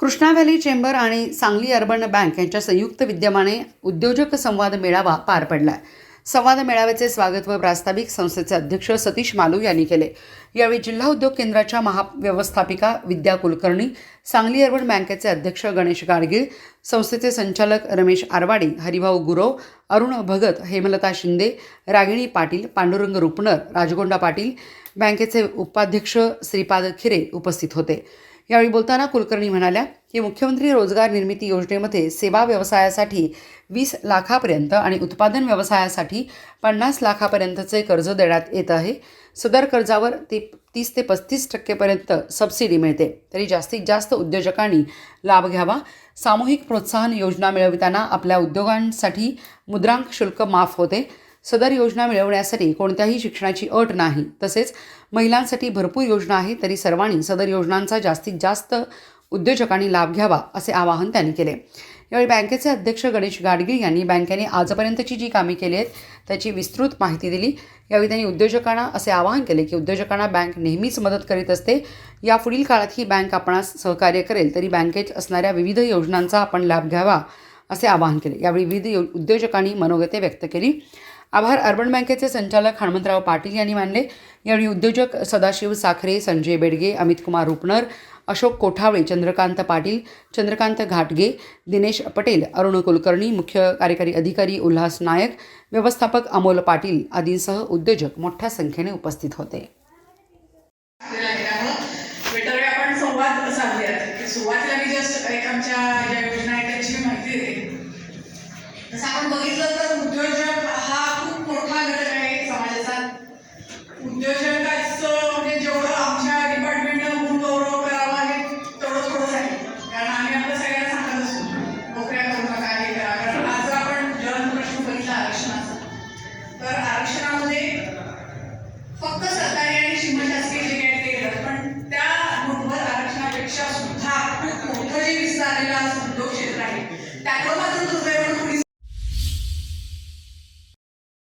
Krishna valley chamber आणि Sangli urban bank यांच्या संयुक्त विद्यमाने उद्योजक संवाद मेळावा पार पडला संवाद मेळाव्याचे स्वागत व प्रास्ताविक संस्थेचे अध्यक्ष सतीश मालू यांनी केले. यावेळी जिल्हा उद्योग केंद्राच्या महाव्यवस्थापिका विद्या कुलकर्णी सांगली अर्बन बँकेचे अध्यक्ष गणेश गाडगीळ संस्थेचे संचालक रमेश आरवाडी हरिभाऊ गुरव अरुण भगत हेमलता शिंदे रागिणी पाटील पांडुरंग रुपनर राजगोंडा पाटील बँकेचे उपाध्यक्ष श्रीपाद खिरे उपस्थित होते. यावेळी बोलताना कुलकर्णी म्हणाल्या की मुख्यमंत्री रोजगार निर्मिती योजनेमध्ये सेवा व्यवसायासाठी वीस लाखापर्यंत आणि उत्पादन व्यवसायासाठी पन्नास लाखापर्यंतचे कर्ज देण्यात येत आहे. सदर कर्जावर ती तीस ते पस्तीस टक्केपर्यंत सबसिडी मिळते. तरी जास्तीत जास्त उद्योजकांनी लाभ घ्यावा. सामूहिक प्रोत्साहन योजना मिळविताना आपल्या उद्योगांसाठी मुद्रांक शुल्क माफ होते. सदर योजना मिळवण्यासाठी कोणत्याही शिक्षणाची अट नाही. तसेच महिलांसाठी भरपूर योजना आहे तरी सर्वांनी सदर योजनांचा जास्तीत जास्त उद्योजकांनी लाभ घ्यावा असे आवाहन त्यांनी केले. यावेळी बँकेचे अध्यक्ष गणेश गाडगीळ यांनी बँकेने आजपर्यंतची जी कामे केली आहेत त्याची विस्तृत माहिती दिली. यावेळी त्यांनी उद्योजकांना असे आवाहन केले की उद्योजकांना बँक नेहमीच मदत करीत असते. यापुढील काळात ही बँक आपणास सहकार्य करेल तरी बँकेत असणाऱ्या विविध योजनांचा आपण लाभ घ्यावा असे आवाहन केले. यावेळी विविध यो- उद्योजकांनी मनोगते व्यक्त केली. आभार अर्बन बँकेचे संचालक हणमंतराव पाटील यांनी मानले. यावेळी उद्योजक सदाशिव साखरे संजय बेडगे अमित कुमार रुपनर अशोक कोठावळे चंद्रकांत पाटील चंद्रकांत घाटगे दिनेश पटेल अरुण कुलकर्णी मुख्य कार्यकारी अधिकारी उल्हास नायक व्यवस्थापक अमोल पाटील आदींसह उद्योजक मोठ्या संख्येने उपस्थित होते. सुरुवातीला मी जस्ट एक आमच्या ज्या योजना आहेत त्याची माहिती देते. जसं आपण बघितलं तर उद्योजक हा खूप मोठा घटक आहे समाजाचा. उद्योजक